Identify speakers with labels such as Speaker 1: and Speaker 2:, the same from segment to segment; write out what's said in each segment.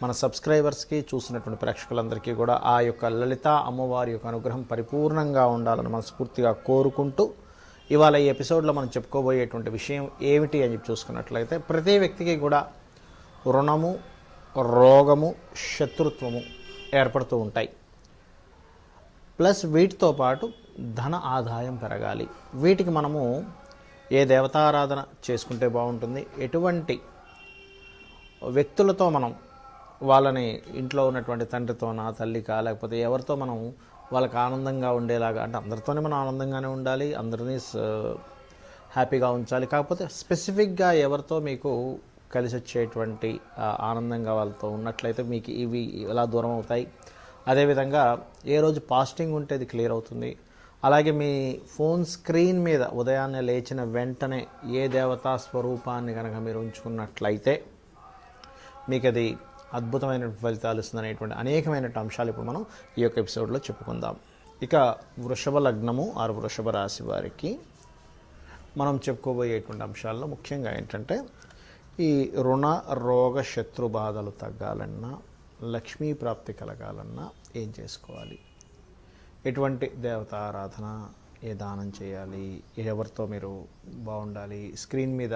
Speaker 1: మన సబ్స్క్రైబర్స్కి చూసినటువంటి ప్రేక్షకులందరికీ కూడా ఆ యొక్క లలిత అమ్మవారి యొక్క అనుగ్రహం పరిపూర్ణంగా ఉండాలని మనస్ఫూర్తిగా కోరుకుంటూ ఇవాళ ఈ ఎపిసోడ్లో మనం చెప్పుకోబోయేటువంటి విషయం ఏమిటి అని చెప్పి చూసుకున్నట్లయితే ప్రతి వ్యక్తికి కూడా రుణము రోగము శత్రుత్వము ఏర్పడుతూ ఉంటాయి. ప్లస్ వీటితో పాటు ధన ఆదాయం పెరగాలి. వీటికి మనము ఏ దేవతారాధన చేసుకుంటే బాగుంటుంది? ఎటువంటి వ్యక్తులతో మనం వాళ్ళని ఇంట్లో ఉన్నటువంటి తండ్రితోనా తల్లికా లేకపోతే ఎవరితో మనం వాళ్ళకి ఆనందంగా ఉండేలాగా అంటే అందరితోనే మనం ఆనందంగానే ఉండాలి అందరినీ హ్యాపీగా ఉంచాలి. కాకపోతే స్పెసిఫిక్గా ఎవరితో మీకు కలిసి వచ్చేటువంటి ఆనందంగా వాళ్ళతో ఉన్నట్లయితే మీకు ఇవి ఎలా దూరం అవుతాయి. అదేవిధంగా ఏ రోజు పాస్టింగ్ ఉంటే అది క్లియర్ అవుతుంది. అలాగే మీ ఫోన్ స్క్రీన్ మీద ఉదయాన్నే లేచిన వెంటనే ఏ దేవతా స్వరూపాన్ని కనుక మీరు ఉంచుకున్నట్లయితే మీకు అది అద్భుతమైన ఫలితాలు ఇస్తుందనేటువంటి అనేకమైన అంశాలు ఇప్పుడు మనం ఈ యొక్క ఎపిసోడ్లో చెప్పుకుందాం. ఇక వృషభ లగ్నము ఆరు వృషభ రాశి వారికి మనం చెప్పుకోబోయేటువంటి అంశాల్లో ముఖ్యంగా ఏంటంటే ఈ రుణ రోగ శత్రు బాధలు తగ్గాలన్నా లక్ష్మీ ప్రాప్తి కలగాలన్నా ఏం చేసుకోవాలి? ఎటువంటి దేవత ఆరాధన ఏ దానం చేయాలి ఎవరితో మీరు బాగుండాలి స్క్రీన్ మీద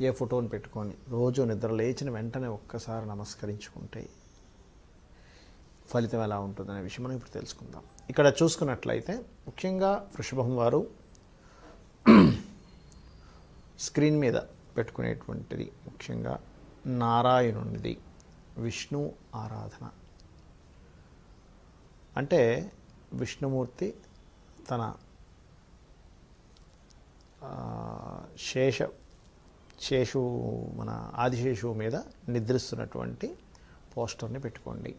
Speaker 1: ఏ ఫోటోని పెట్టుకొని రోజు నిద్ర లేచిన వెంటనే ఒక్కసారి నమస్కరించుకుంటే ఫలితం ఎలా ఉంటుందనే విషయం మనం ఇప్పుడు తెలుసుకుందాం. ఇక్కడ చూసుకున్నట్లయితే ముఖ్యంగా వృషభం వారు స్క్రీన్ మీద పెట్టుకునేటువంటిది ముఖ్యంగా నారాయణునిది విష్ణు ఆరాధన. అంటే విష్ణుమూర్తి తన శేష శేషు మన ఆదిశేషువు మీద నిద్రిస్తున్నటువంటి పోస్టర్ని పెట్టుకోండి.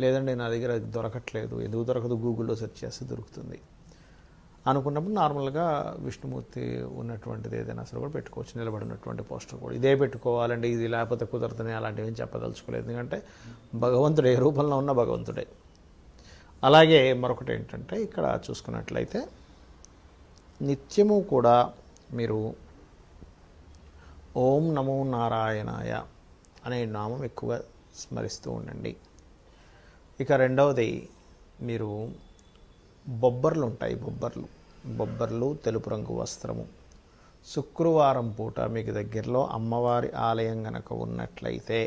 Speaker 1: లేదండి నా దగ్గర దొరకట్లేదు ఎందుకు దొరకదు? గూగుల్లో సెర్చ్ చేస్తే దొరుకుతుంది. అనుకున్నప్పుడు నార్మల్గా విష్ణుమూర్తి ఉన్నటువంటిది ఏదైనా సరే కూడా పెట్టుకోవచ్చు నిలబడినటువంటి పోస్టర్ కూడా. ఇదే పెట్టుకోవాలండి ఇది లేకపోతే కుదరదని అలాంటివి చెప్పదలుచుకోలేదు. ఎందుకంటే భగవంతుడు ఏ రూపంలో ఉన్న భగవంతుడే. అలాగే మరొకటి ఏంటంటే ఇక్కడ చూసుకున్నట్లయితే నిత్యము కూడా మీరు ఓం నమో నారాయణాయ అనే నామం ఎక్కువగా స్మరిస్తూ ఉండండి. ఇక రెండవది మీరు బొబ్బర్లు ఉంటాయి బొబ్బర్లు. బొబ్బర్లు తెలుపు రంగు వస్త్రము. శుక్రవారం పూట మీకు దగ్గరలో అమ్మవారి ఆలయం గనక ఉన్నట్లయితే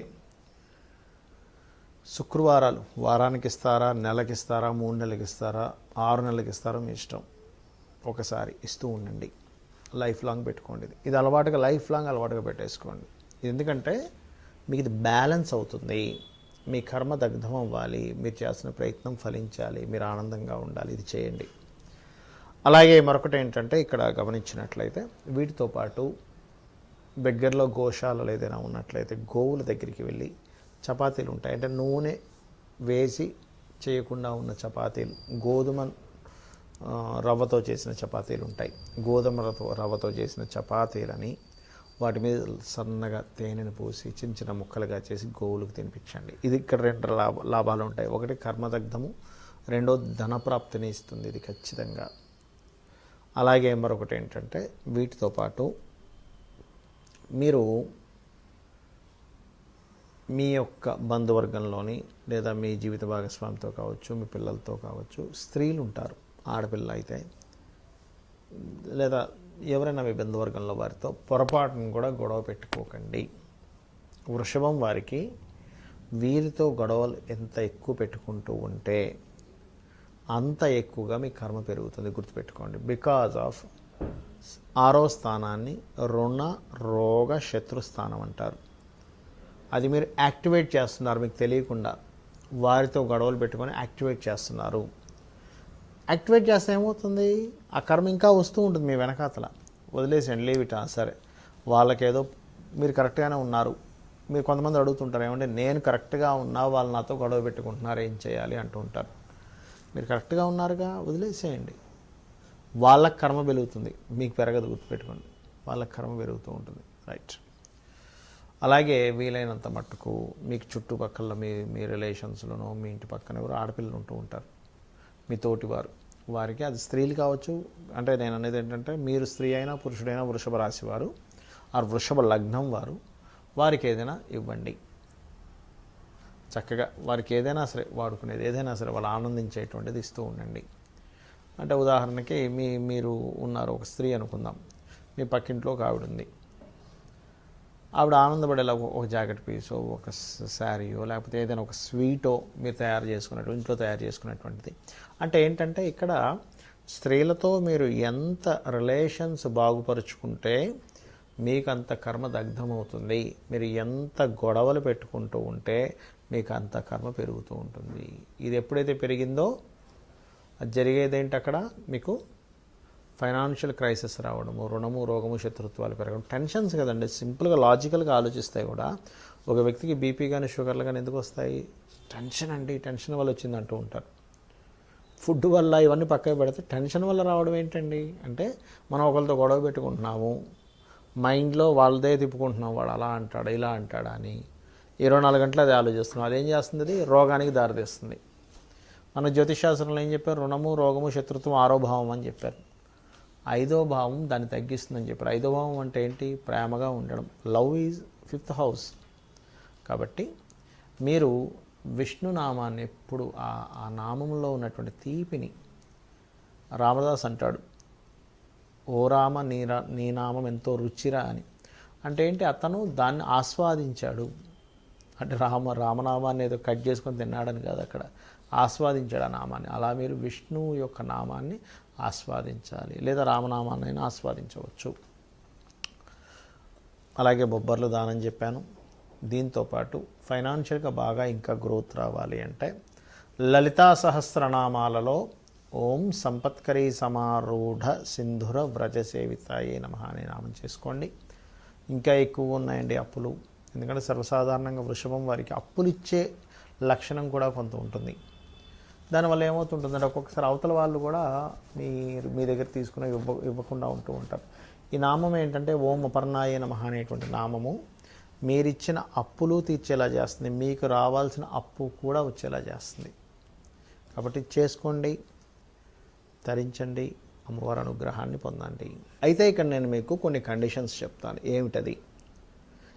Speaker 1: శుక్రవారాలు వారానికి ఇస్తారా నెలకి ఇస్తారా మూడు నెలలకి ఇస్తారా ఆరు నెలలకి ఇస్తారా మీ ఇష్టం? ఒకసారి ఇస్తూ ఉండండి. లైఫ్ లాంగ్ పెట్టుకోండి. ఇది. అలవాటుగా లైఫ్ లాంగ్ అలవాటుగా పెట్టేసుకోండి. ఎందుకంటే మీకు ఇది బ్యాలెన్స్ అవుతుంది. మీ కర్మ దగ్ధం అవ్వాలి. మీరు చేసిన ప్రయత్నం ఫలించాలి. మీరు ఆనందంగా ఉండాలి. ఇది చేయండి. అలాగే మరొకటి ఏంటంటే ఇక్కడ గమనించినట్లయితే వీటితో పాటు దగ్గరలో గోశాలలు ఏదైనా ఉన్నట్లయితే గోవుల దగ్గరికి వెళ్ళి చపాతీలు ఉంటాయి. అంటే నూనె వేసి చేయకుండా ఉన్న చపాతీలు గోధుమ రవ్వతో చేసిన చపాతీలు ఉంటాయి. గోధుమ రవ్వతో చేసిన చపాతీలని వాటి మీద సన్నగా తేనెను పూసి చిన్న చిన్న ముక్కలుగా చేసి గోవులకు తినిపించండి. ఇది ఇక్కడ రెండు లాభ లాభాలు ఉంటాయి. ఒకటి కర్మదగ్ధము రెండో ధనప్రాప్తిని ఇస్తుంది ఇది ఖచ్చితంగా. అలాగే మరొకటి ఏంటంటే వీటితో పాటు మీరు మీ యొక్క బంధువర్గంలోని లేదా మీ జీవిత భాగస్వామితో కావచ్చు మీ పిల్లలతో కావచ్చు స్త్రీలు ఉంటారు. ఆడపిల్ల అయితే లేదా ఎవరైనా మీ బంధువర్గంలో వారితో పొరపాటును కూడా గొడవ పెట్టుకోకండి. వృషభం వారికి వీరితో గొడవలు ఎంత ఎక్కువ పెట్టుకుంటూ ఉంటే అంత ఎక్కువగా మీ కర్మ పెరుగుతుంది గుర్తుపెట్టుకోండి. బికాజ్ ఆఫ్ ఆరో స్థానాన్ని రుణ రోగ శత్రు స్థానం అంటారు. అది మీరు యాక్టివేట్ చేస్తున్నారు మీకు తెలియకుండా వారితో గొడవలు పెట్టుకొని యాక్టివేట్ చేస్తున్నారు. యాక్టివేట్ చేస్తే ఏమవుతుంది? ఆ కర్మ ఇంకా వస్తూ ఉంటుంది మీ వెనకాతల. వదిలేసండి లీవ్ సరే. వాళ్ళకేదో మీరు కరెక్ట్గానే ఉన్నారు. మీరు కొంతమంది అడుగుతుంటారు ఏమంటే నేను కరెక్ట్గా ఉన్నా వాళ్ళు నాతో గొడవ పెట్టుకుంటున్నారు ఏం చేయాలి అంటూ ఉంటారు. మీరు కరెక్ట్గా ఉన్నారుగా? వదిలేసేయండి. వాళ్ళకి కర్మ పెరుగుతుంది. మీకు పెరగదు గుర్తుపెట్టుకోండి. వాళ్ళకి కర్మ పెరుగుతూ ఉంటుంది. రైట్. అలాగే వీలైనంత మట్టుకు మీకు చుట్టుపక్కల మీ మీ రిలేషన్స్లోనో మీ ఇంటి పక్కన ఎవరు ఆడపిల్లలు ఉంటూ ఉంటారు. మీ తోటివారు. వారికి అది స్త్రీలు కావచ్చు అంటే నేను అనేది ఏంటంటే మీరు స్త్రీ అయినా పురుషుడైనా వృషభ రాశి వారు ఆ వృషభ లగ్నం వారు వారికి ఏదైనా ఇవ్వండి. చక్కగా వారికి ఏదైనా సరే వాడుకునేది ఏదైనా సరే వాళ్ళు ఆనందించేటువంటిది ఇస్తూ ఉండండి. అంటే ఉదాహరణకి మీ మీరు ఉన్నారు ఒక స్త్రీ అనుకుందాం. మీ పక్కింట్లో ఒక ఆవిడ ఉంది. ఆవిడ ఆనందపడేలా ఒక- జాకెట్ పీసో ఒక శారీయో లేకపోతే ఏదైనా ఒక స్వీటో మీరు తయారు చేసుకున్నట్టు ఇంట్లో తయారు చేసుకున్నటువంటిది. అంటే ఏంటంటే ఇక్కడ స్త్రీలతో మీరు ఎంత రిలేషన్స్ బాగుపరుచుకుంటే మీకు అంత కర్మ దగ్ధమవుతుంది. మీరు ఎంత గొడవలు పెట్టుకుంటూ ఉంటే మీకు అంత కర్మ పెరుగుతూ ఉంటుంది. ఇది ఎప్పుడైతే పెరిగిందో అది జరిగేది ఏంటి అక్కడ? మీకు ఫైనాన్షియల్ క్రైసిస్ రావడము రుణము రోగము శత్రుత్వాలు పెరగడం టెన్షన్స్ కదండి. సింపుల్గా లాజికల్గా ఆలోచిస్తే కూడా. ఒక వ్యక్తికి బీపీ కానీ షుగర్లు కానీ ఎందుకు వస్తాయి? టెన్షన్ అండి. టెన్షన్ వల్ల వచ్చింది అంటూ ఉంటారు. ఫుడ్ వల్ల ఇవన్నీ పక్కన పెడితే టెన్షన్ వల్ల రావడం ఏంటండి? అంటే మనం ఒకరితో గొడవ పెట్టుకుంటున్నాము మైండ్లో వాళ్ళదే తిప్పుకుంటున్నాం వాడు అలా అంటాడు ఇలా అంటాడా అని. ఇరవై నాలుగు గంటలు అది ఆలోచిస్తున్నాం. అదేం చేస్తుంది అది రోగానికి దారితీస్తుంది. మన జ్యోతిషాస్త్రంలో ఏం చెప్పారు? రుణము రోగము శత్రుత్వం ఆరోభావం అని చెప్పారు. ఐదో భావం దాన్ని తగ్గిస్తుందని చెప్పారు. ఐదో భావం అంటే ఏంటి? ప్రేమగా ఉండడం. లవ్ ఈజ్ ఫిఫ్త్ హౌస్ కాబట్టి మీరు విష్ణు నామాన్ని ఎప్పుడు ఆ ఆ నామంలో ఉన్నటువంటి తీపిని రామదాస్ అంటాడు. ఓ రామ నీ రా నీ నామం ఎంతో రుచిరా అని. అంటే ఏంటి? అతను దాన్ని ఆస్వాదించాడు. అంటే రామ రామనామాన్ని ఏదో కట్ చేసుకొని తిన్నాడని కాదు అక్కడ. ఆస్వాదించాడు ఆ నామాన్ని. అలా మీరు విష్ణువు యొక్క నామాన్ని ఆస్వాదించాలి. లేదా రామనామాన్నైనా ఆస్వాదించవచ్చు. అలాగే బొబ్బర్లు దానం చెప్పాను. దీంతోపాటు ఫైనాన్షియల్గా బాగా ఇంకా గ్రోత్ రావాలి అంటే లలితా సహస్రనామాలలో ఓం సంపత్కరీ సమారూఢ సింధుర వ్రజ సేవితాయే నమ అనే నామం చేసుకోండి. ఇంకా ఎక్కువ ఉన్నాయండి అప్పులు. ఎందుకంటే సర్వసాధారణంగా వృషభం వారికి అప్పులు ఇచ్చే లక్షణం కూడా కొంత ఉంటుంది. దానివల్ల ఏమవుతుంటుందంటే ఒక్కొక్కసారి అవతల వాళ్ళు కూడా మీ మీ దగ్గర తీసుకుని ఇవ్వ ఇవ్వకుండా ఉంటూ ఉంటారు. ఈ నామం ఏంటంటే ఓం అపర్ణాయ నమః అనేటువంటి నామము. మీరిచ్చిన అప్పులు తీర్చేలా చేస్తుంది. మీకు రావాల్సిన అప్పు కూడా వచ్చేలా చేస్తుంది. కాబట్టి చేసుకోండి ధరించండి అమ్మవారి అనుగ్రహాన్ని పొందండి. అయితే ఇక్కడ నేను మీకు కొన్ని కండిషన్స్ చెప్తాను. ఏమిటది?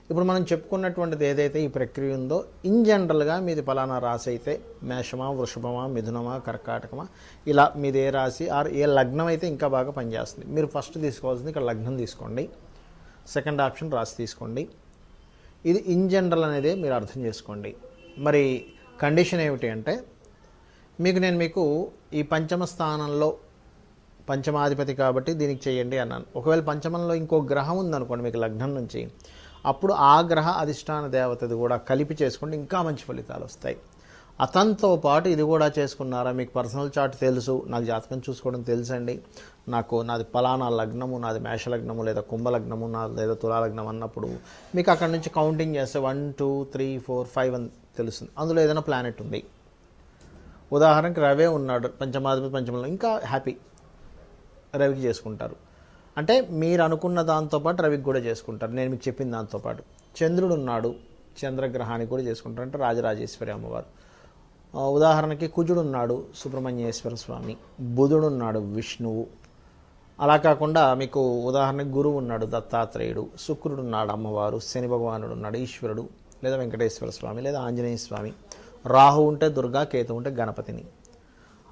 Speaker 1: ఇప్పుడు మనం చెప్పుకున్నటువంటిది ఏదైతే ఈ ప్రక్రియ ఉందో ఇన్ జనరల్గా మీది ఫలానా రాశి అయితే మేషమా వృషభమా మిథునమా కర్కాటకమా ఇలా మీది ఏ రాశి ఆర్ ఏ లగ్నం అయితే ఇంకా బాగా పనిచేస్తుంది. మీరు ఫస్ట్ తీసుకోవాల్సింది ఇక్కడ లగ్నం తీసుకోండి. సెకండ్ ఆప్షన్ రాశి తీసుకోండి. ఇది ఇన్ జనరల్ అనేది మీరు అర్థం చేసుకోండి. మరి కండిషన్ ఏమిటి అంటే మీకు నేను మీకు ఈ పంచమ స్థానంలో పంచమాధిపతి కాబట్టి దీనికి చేయండి అన్నాను. ఒకవేళ పంచమంలో ఇంకో గ్రహం ఉందనుకోండి మీకు లగ్నం నుంచి అప్పుడు ఆ గ్రహ అధిష్టాన దేవతది కూడా కలిపి చేసుకుంటే ఇంకా మంచి ఫలితాలు వస్తాయి. అతనితో పాటు ఇది కూడా చేసుకున్నారా? మీకు పర్సనల్ చార్ట్ తెలుసు. నాకు జాతకం చూసుకోవడం తెలుసండి. నాకు నాది పలానా లగ్నము నాది మేష లగ్నము లేదా కుంభ లగ్నము నా లేదా తులాలగ్నం అన్నప్పుడు మీకు అక్కడ నుంచి కౌంటింగ్ చేస్తే one two three four five అని తెలుస్తుంది. అందులో ఏదైనా ప్లానెట్ ఉంది. ఉదాహరణకి రవే ఉన్నాడు. పంచమాధిపతి పంచమంలో ఇంకా హ్యాపీ రవికి చేసుకుంటారు. అంటే మీరు అనుకున్న దాంతోపాటు రవికి కూడా చేసుకుంటారు. నేను మీకు చెప్పిన దాంతోపాటు చంద్రుడు ఉన్నాడు. చంద్రగ్రహానికి కూడా చేసుకుంటారు. అంటే రాజరాజేశ్వరి అమ్మవారు. ఉదాహరణకి కుజుడు ఉన్నాడు. సుబ్రహ్మణ్యేశ్వర స్వామి. బుధుడు ఉన్నాడు. విష్ణువు. అలా కాకుండా మీకు ఉదాహరణకి గురువు ఉన్నాడు. దత్తాత్రేయుడు. శుక్రుడు ఉన్నాడు అమ్మవారు. శని భగవానుడు ఉన్నాడు. ఈశ్వరుడు. లేదా వెంకటేశ్వర స్వామి. లేదా ఆంజనేయ స్వామి. రాహు ఉంటే దుర్గా కేతు ఉంటే గణపతిని.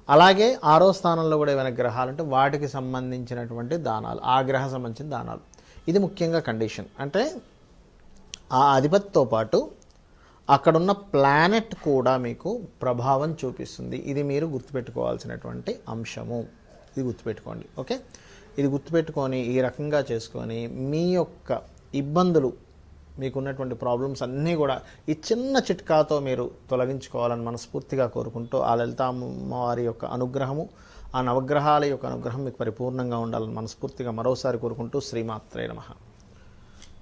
Speaker 1: అలాగే ఆరో స్థానంలో కూడా ఏమైనా గ్రహాలు ఉంటే వాటికి సంబంధించినటువంటి దానాలు ఆ గ్రహ సంబంధించిన దానాలు. ఇది ముఖ్యంగా కండిషన్ అంటే ఆ అధిపతితో పాటు అక్కడున్న ప్లానెట్ కూడా మీకు ప్రభావం చూపిస్తుంది. ఇది మీరు గుర్తుపెట్టుకోవాల్సినటువంటి అంశము. ఇది గుర్తుపెట్టుకోండి ఓకే? ఇది గుర్తుపెట్టుకొని ఈ రకంగా చేసుకొని మీ యొక్క ఇబ్బందులు మీకున్నటువంటి ప్రాబ్లమ్స్ అన్నీ కూడా ఈ చిన్న చిట్కాతో మీరు తొలగించుకోవాలని మనస్ఫూర్తిగా కోరుకుంటూ ఆ లలితామ్మవారి యొక్క అనుగ్రహము ఆ నవగ్రహాల యొక్క అనుగ్రహం మీకు పరిపూర్ణంగా ఉండాలని మనస్ఫూర్తిగా మరోసారి కోరుకుంటూ శ్రీమాత్రే నమ.